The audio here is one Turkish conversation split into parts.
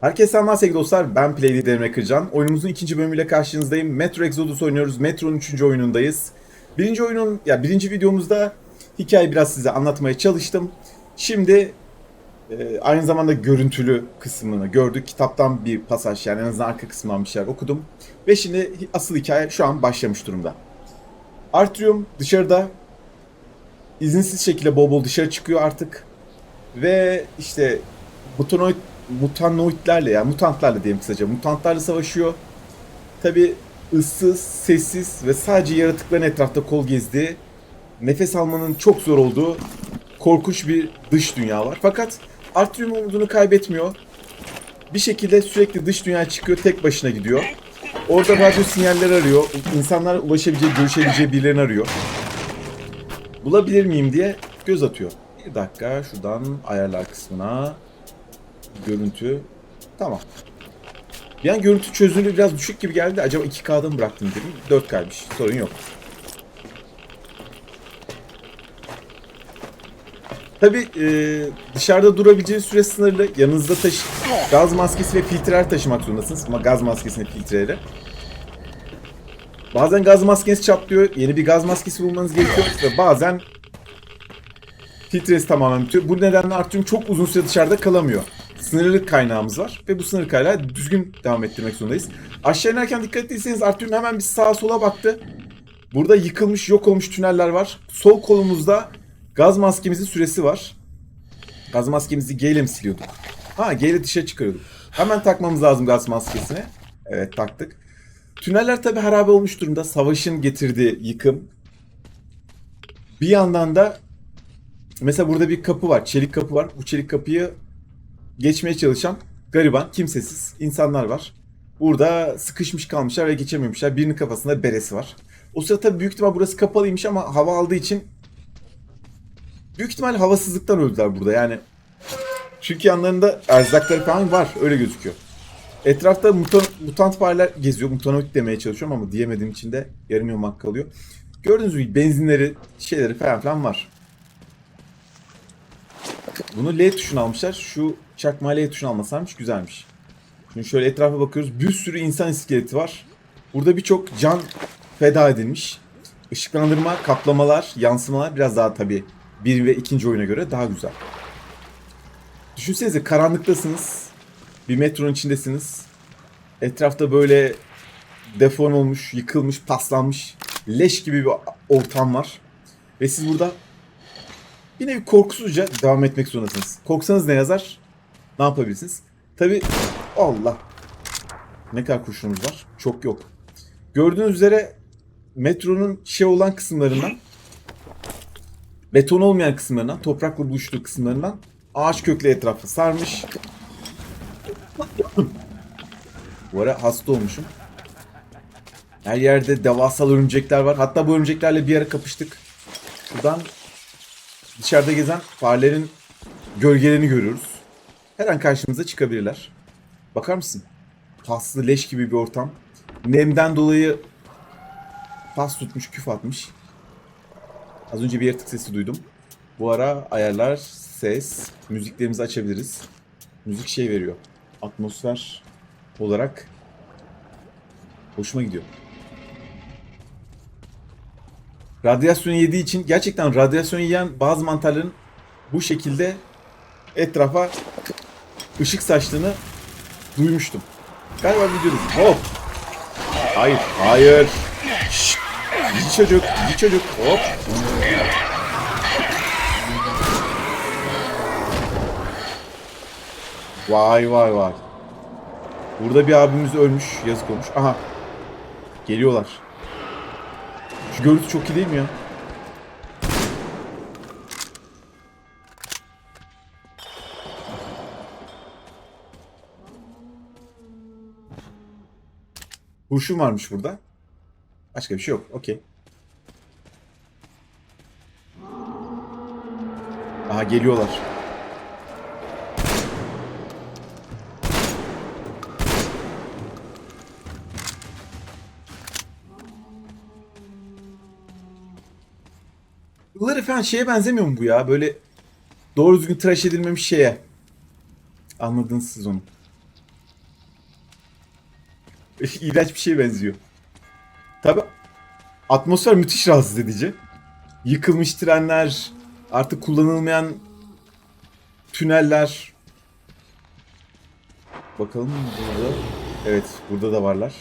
Herkese selamlar sevgili dostlar. Ben Play Leader Emre Kırcan. Oyunumuzun ikinci bölümüyle karşınızdayım. Metro Exodus oynuyoruz. Metro'nun üçüncü oyunundayız. Birinci oyunun, ya birinci videomuzda hikayeyi biraz size anlatmaya çalıştım. Şimdi e, aynı zamanda görüntülü kısmını gördük. Kitaptan bir pasaj yani en azından arka kısmından bir şeyler okudum. Ve şimdi asıl hikaye şu an başlamış durumda. Artyom dışarıda izinsiz şekilde bol bol dışarı çıkıyor artık. Ve işte mutanoid, mutanoidlerle yani mutantlarla diyelim kısaca mutantlarla savaşıyor. Tabi ıssız, sessiz ve sadece yaratıkların etrafta kol gezdiği, nefes almanın çok zor olduğu korkunç bir dış dünya var. Fakat Artyom umudunu kaybetmiyor. Bir şekilde sürekli dış dünyaya çıkıyor, tek başına gidiyor. Orada radyo sinyaller arıyor. İnsanlar ulaşabileceği, görüşebileceği birilerini arıyor. Bulabilir miyim diye göz atıyor. Bir dakika şuradan ayarlar kısmına. Görüntü. Tamam. Bir an görüntü çözünürlüğü biraz düşük gibi geldi. Acaba 2K'da mı bıraktım dedim. 4K'ymış. Sorun yok. Tabi dışarıda durabileceğiniz süre sınırlı. Yanınızda taşı gaz maskesi ve filtreler taşımak zorundasınız. Ama gaz maskesini filtreleri. Bazen gaz maskeniz çatlıyor. Yeni bir gaz maskesi bulmanız gerekiyor. Ve bazen filtresi tamamen bitiyor. Bu nedenle Artyom çok uzun süre dışarıda kalamıyor. Sınırlı kaynağımız var. Ve bu sınır kaynağı düzgün devam ettirmek zorundayız. Aşağı inerken dikkat ettiyseniz Artyom hemen bir sağa sola baktı. Burada yıkılmış, yok olmuş tüneller var. Sol kolumuzda gaz maskemizin süresi var. Gaz maskemizi G ile mi siliyorduk? Ha G ile dışarı çıkarıyorduk. Hemen takmamız lazım gaz maskesini. Evet taktık. Tüneller tabi harabe olmuş durumda. Savaşın getirdiği yıkım. Bir yandan da mesela burada bir kapı var. Çelik kapı var. Bu çelik kapıyı geçmeye çalışan gariban, kimsesiz insanlar var. Burada sıkışmış kalmışlar ve geçememişler. Birinin kafasında beresi var. O sırada tabii büyük ihtimal burası kapalıymış ama hava aldığı için büyük ihtimal havasızlıktan öldüler burada yani. Çünkü yanlarında erzakları falan var. Öyle gözüküyor. Etrafta mutant, mutant fareler geziyor. Mutanoid demeye çalışıyorum ama diyemediğim için de yarım yamak kalıyor. Gördüğünüz gibi benzinleri, şeyleri falan filan var. Bunu L tuşuna almışlar. Şu çakma L tuşuna almasaymış güzelmiş. Şimdi şöyle etrafa bakıyoruz. Bir sürü insan iskeleti var. Burada birçok can feda edilmiş. Işıklandırma, kaplamalar, yansımalar biraz daha tabii bir ve ikinci oyuna göre daha güzel. Düşünsenize karanlıktasınız. Bir metronun içindesiniz. Etrafta böyle defon olmuş, yıkılmış, paslanmış, leş gibi bir ortam var. Ve siz burada bir nevi korkusuzca devam etmek zorundasınız. Korksanız ne yazar? Ne yapabilirsiniz? Tabi Allah. Ne kadar kurşunumuz var? Çok yok. Gördüğünüz üzere metronun şey olan kısımlarından beton olmayan kısımlarından, toprakla buluştuğu kısımlarından ağaç köklü etrafı sarmış. Bu ara hasta olmuşum. Her yerde devasal örümcekler var. Hatta bu örümceklerle bir ara kapıştık. Şuradan dışarıda gezen farelerin gölgelerini görüyoruz. Her an karşımıza çıkabilirler. Bakar mısın? Paslı leş gibi bir ortam. Nemden dolayı pas tutmuş, küf atmış. Az önce bir yaratık sesi duydum. Bu ara ayarlar, ses, müziklerimizi açabiliriz. Müzik şey veriyor. Atmosfer olarak hoşuma gidiyor. Radyasyon yediği için gerçekten radyasyon yiyen bazı mantarların bu şekilde etrafa ışık saçtığını duymuştum. Galiba videoda. Hop. Hayır, hayır. Şşt. İyi çocuk, iyi çocuk. Hop. Vay vay vay. Burada bir abimiz ölmüş. Yazık olmuş. Aha. Geliyorlar. Şu görüntü çok iyi değil mi ya? Kurşun varmış burada. Başka bir şey yok. Okey. Aha geliyorlar. Kılları falan şeye benzemiyor mu bu ya? Böyle doğru düzgün tıraş edilmemiş şeye. Anladınız siz onu. İğrenç bir şeye benziyor. Tabi atmosfer müthiş rahatsız edici. Yıkılmış trenler, artık kullanılmayan tüneller. Bakalım burada. Evet, burada da varlar.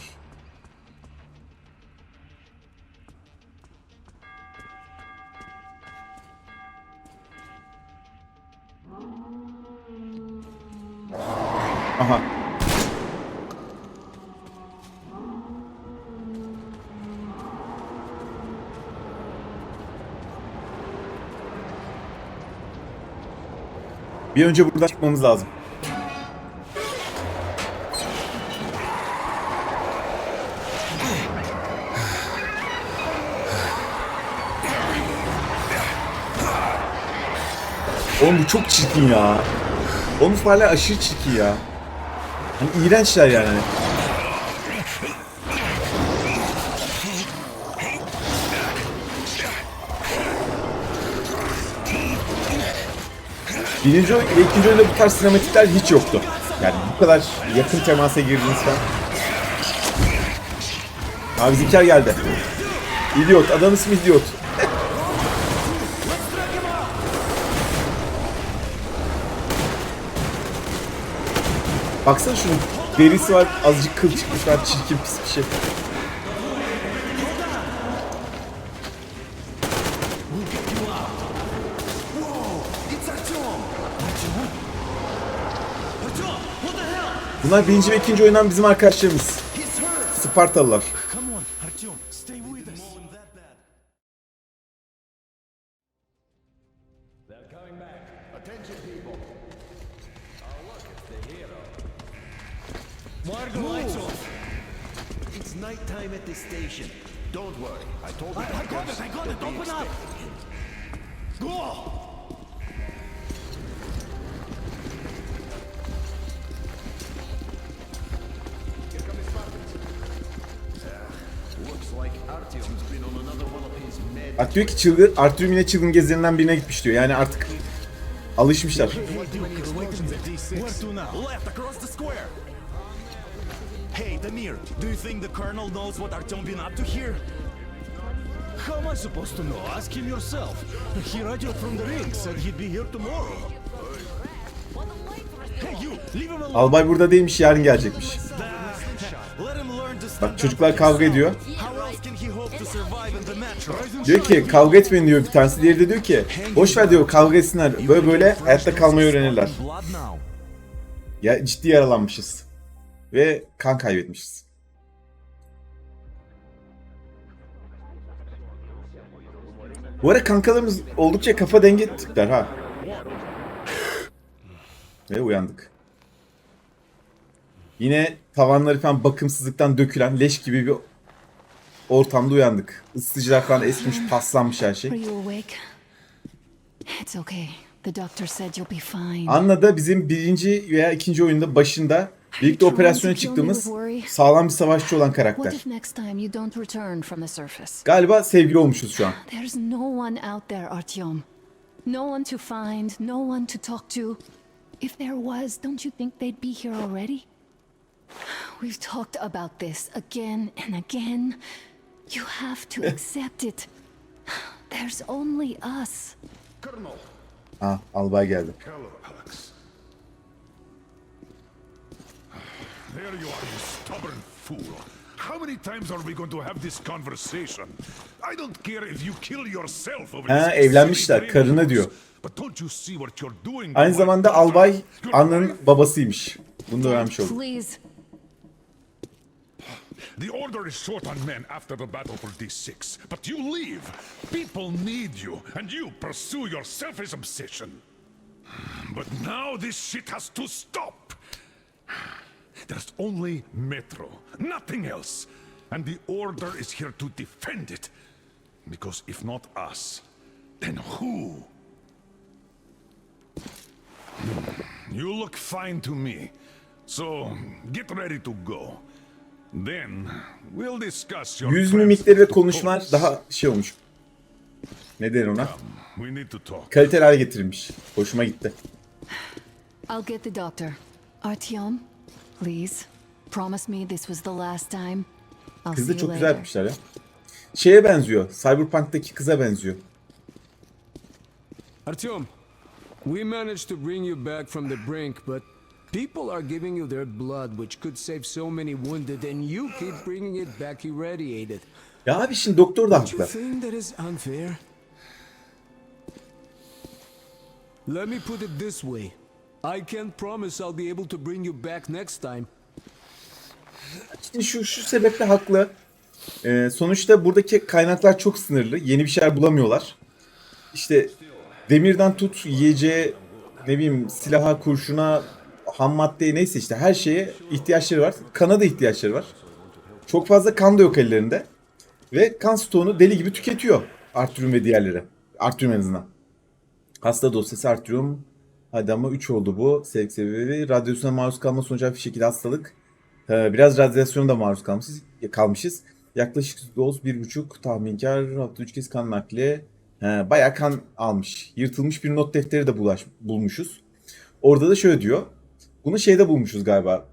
Aha. Bir önce buradan çıkmamız lazım. Oğlum bu çok çirkin ya. Oğlum bu hala aşırı çirkin ya. Hani iğrençler yani. Birinci ve ikinci oyunda bu tarz sinematikler hiç yoktu. Yani bu kadar yakın temasa girdiniz falan. Abi Ziker geldi. İdiot. Adam ismi idiot. Baksana şunun derisi var. Azıcık kıl çıkmış. Çirkin pis bir şey. Bunlar birinci ve ikinci oyundan bizim arkadaşlarımız. Spartalılar. Bak diyor ki çılgın, Arthur yine çılgın gezilerinden birine gitmiş diyor. Yani artık alışmışlar. Hey, Damir, do you think the colonel knows what Artyom been up to here? How am I supposed to know? Ask him yourself. He radioed from the ring, said he'd be here tomorrow. Albay burada değilmiş, yarın gelecekmiş. Bak çocuklar kavga ediyor. Diyor ki kavga etmeyin diyor bir tanesi. Diğeri de diyor ki boş ver diyor kavga etsinler. Böyle böyle hayatta kalmayı öğrenirler. Ya ciddi yaralanmışız. Ve kan kaybetmişiz. Bu ara kankalarımız oldukça kafa dengi tipler ha. Ve uyandık. Yine tavanları falan bakımsızlıktan dökülen leş gibi bir ortamda uyandık. Isıtıcılar falan esmiş, paslanmış her şey. Anna da bizim birinci veya ikinci oyunda başında birlikte operasyona çıktığımız sağlam bir savaşçı olan karakter. Galiba sevgili olmuşuz şu an. There's no one out there, Artyom. No one to find, no one to talk to. If there was, don't you think they'd be here already? We've talked about this again and again. You have to accept it. There's only us. Colonel. Ah, albay geldi. There you are, you stubborn fool. How many times are we going to have this conversation? I don't care if you kill yourself over Ha, evlenmişler, dream. diyor. But don't you see what you're doing? Aynı zamanda albay Anna'nın babasıymış. Bunu da öğrenmiş olduk. Please. The order is short on men after the battle for D6, but you leave. People need you, and you pursue your selfish obsession. But now this shit has to stop. There's only Metro, nothing else. And the order is here to defend it. Because if not us, then who? Hmm. You look fine to me. So get ready to go. Yüz mimikleri ve course. daha şey olmuş. Ne denir ona? We need to talk. Kaliteli hale getirilmiş. Hoşuma gitti. I'll get the doctor. Artyom, please. Promise me this was the last time. I'll Kız da çok güzel yapmışlar ya. Şeye benziyor. Cyberpunk'taki kıza benziyor. Artyom, we managed to bring you back from the brink, but people are giving you their blood, which could save so many wounded, and you keep bringing it back irradiated. Ya abi şimdi doktor da haklı. Let me put it this way. I can't promise I'll be able to bring you back next time. Şimdi şu, şu sebeple haklı. Ee, sonuçta buradaki kaynaklar çok sınırlı. Yeni bir şeyler bulamıyorlar. İşte demirden tut yiyeceğe ne bileyim silaha, kurşuna, ham maddeye neyse işte her şeye ihtiyaçları var. Kana da ihtiyaçları var. Çok fazla kan da yok ellerinde. Ve kan stoğunu deli gibi tüketiyor. Artyrium ve diğerleri. Artyrium en azından. Hasta dosyası Artyrium. Hadi ama 3 oldu bu. Sevk sebebi radyasyona maruz kalma sonucu bir şekilde hastalık. Ee, biraz radyasyona da maruz kalmışız. kalmışız. Yaklaşık doz bir buçuk tahminkar hafta üç kez kan nakli. He, bayağı kan almış. Yırtılmış bir not defteri de bulaş, bulmuşuz. Orada da şöyle diyor. Bunu şeyde bulmuşuz galiba.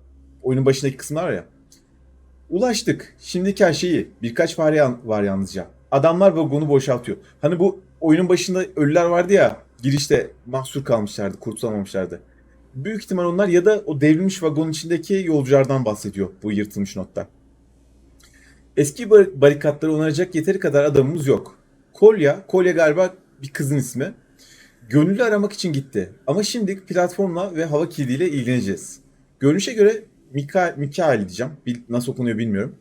Oyunun başındaki kısımlar var ya. Ulaştık. Şimdiki her şeyi. Birkaç fare yan- var yalnızca. Adamlar vagonu boşaltıyor. Hani bu oyunun başında ölüler vardı ya. Girişte mahsur kalmışlardı. Kurtulamamışlardı. Büyük ihtimal onlar ya da o devrilmiş vagonun içindeki yolculardan bahsediyor bu yırtılmış notta. Eski bar- barikatları onaracak yeteri kadar adamımız yok. Kolya, Kolya galiba bir kızın ismi. Gönüllü aramak için gitti. Ama şimdi platformla ve hava kilidiyle ilgileneceğiz. Görünüşe göre Mika, Mikael diyeceğim. Nasıl okunuyor bilmiyorum.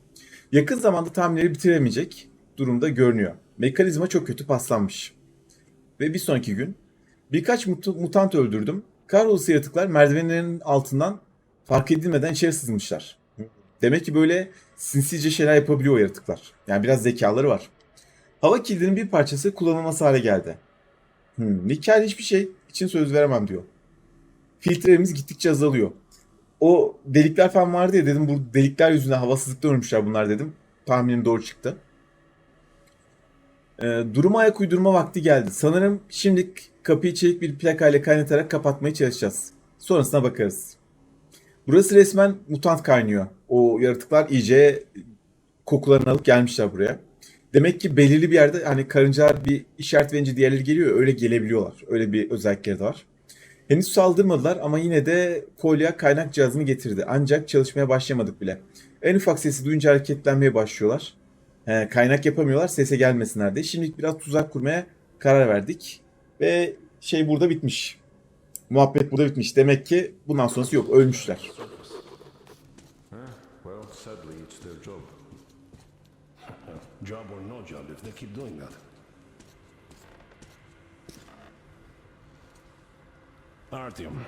Yakın zamanda tahminleri bitiremeyecek durumda görünüyor. Mekanizma çok kötü paslanmış. Ve bir sonraki gün birkaç mut- mutant öldürdüm. Kahrolası yaratıklar merdivenlerin altından fark edilmeden içeri sızmışlar. Demek ki böyle sinsice şeyler yapabiliyor o yaratıklar. Yani biraz zekaları var. Hava kilidinin bir parçası kullanılmaz hale geldi. Hmm, Mikael hiçbir şey için söz veremem diyor. Filtrelerimiz gittikçe azalıyor. O delikler falan vardı ya dedim bu delikler yüzünden havasızlıkta ölmüşler bunlar dedim. Tahminim doğru çıktı. Ee, duruma ayak uydurma vakti geldi. Sanırım şimdi kapıyı çelik bir plakayla kaynatarak kapatmaya çalışacağız. Sonrasına bakarız. Burası resmen mutant kaynıyor. O yaratıklar iyice kokularını alıp gelmişler buraya. Demek ki belirli bir yerde hani karıncalar bir işaret verince diğerleri geliyor öyle gelebiliyorlar. Öyle bir özellikleri de var. Henüz saldırmadılar ama yine de Kolya kaynak cihazını getirdi. Ancak çalışmaya başlamadık bile. En ufak sesi duyunca hareketlenmeye başlıyorlar. He, kaynak yapamıyorlar sese gelmesinler diye. Şimdilik biraz tuzak kurmaya karar verdik. Ve şey burada bitmiş. Muhabbet burada bitmiş. Demek ki bundan sonrası yok. Ölmüşler. Well, sadly, it's their job. Job or no job if they keep doing that. Artyom,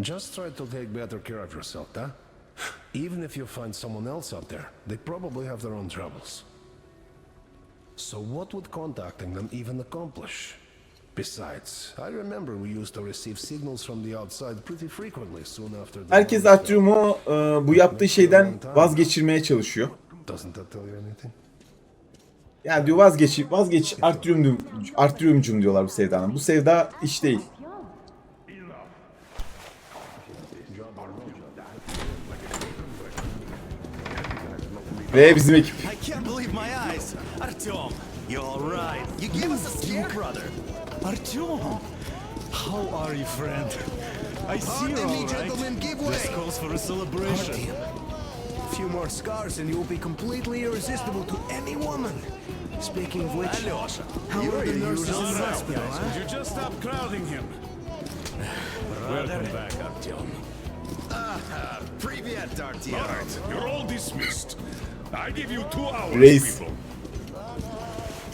just try to take better care of yourself, huh? Even if you find someone else out there, they probably have their own troubles. So what would contacting them even accomplish? Besides, I remember we used to receive signals from the outside pretty frequently soon after the Herkes Atrium'u e, bu yaptığı şeyden vazgeçirmeye çalışıyor. Doesn't that tell you anything? Yani diyor vazgeç, vazgeç Artyrium, Artyriumcum diyorlar bu sevdadan. Bu sevda iş değil. Ve bizim ekip. I can't believe my eyes. Artyom, you're all right. You gave us a scare, brother. Artyom, how are you, friend? I see me, all right. This calls for a celebration A few more scars and you'll be completely irresistible to any woman. Speaking of which, Alyosha, how you are are the the nurses in usual the suspect. hospital, huh? You just stop crowding him. Welcome back, Artyom. Ah, привет, All Artyom. right, you're all dismissed. I give you two hours, Reis. people.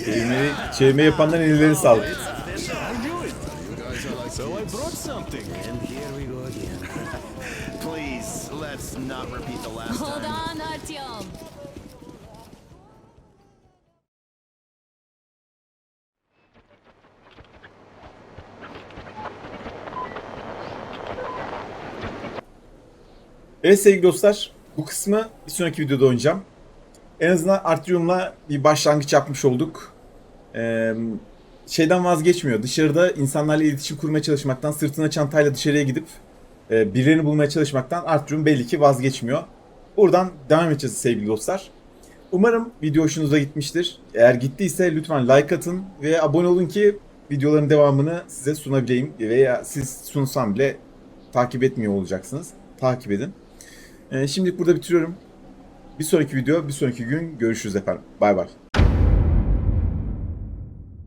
Çevirmeyi, çevirme yapanların elleri sağlık. So I brought something. and here we go again. Please, let's not repeat the last Hold time. on, Artyom. Evet sevgili dostlar, bu kısmı bir sonraki videoda oynayacağım. En azından Artyrium'la bir başlangıç yapmış olduk. Ee, şeyden vazgeçmiyor. Dışarıda insanlarla iletişim kurmaya çalışmaktan, sırtına çantayla dışarıya gidip e, birilerini bulmaya çalışmaktan Artyrium belli ki vazgeçmiyor. Buradan devam edeceğiz sevgili dostlar. Umarım video hoşunuza gitmiştir. Eğer gittiyse lütfen like atın ve abone olun ki videoların devamını size sunabileyim veya siz sunsam bile takip etmiyor olacaksınız. Takip edin. Ee, şimdilik burada bitiriyorum. Bir sonraki video, bir sonraki gün görüşürüz efendim. Bay bay.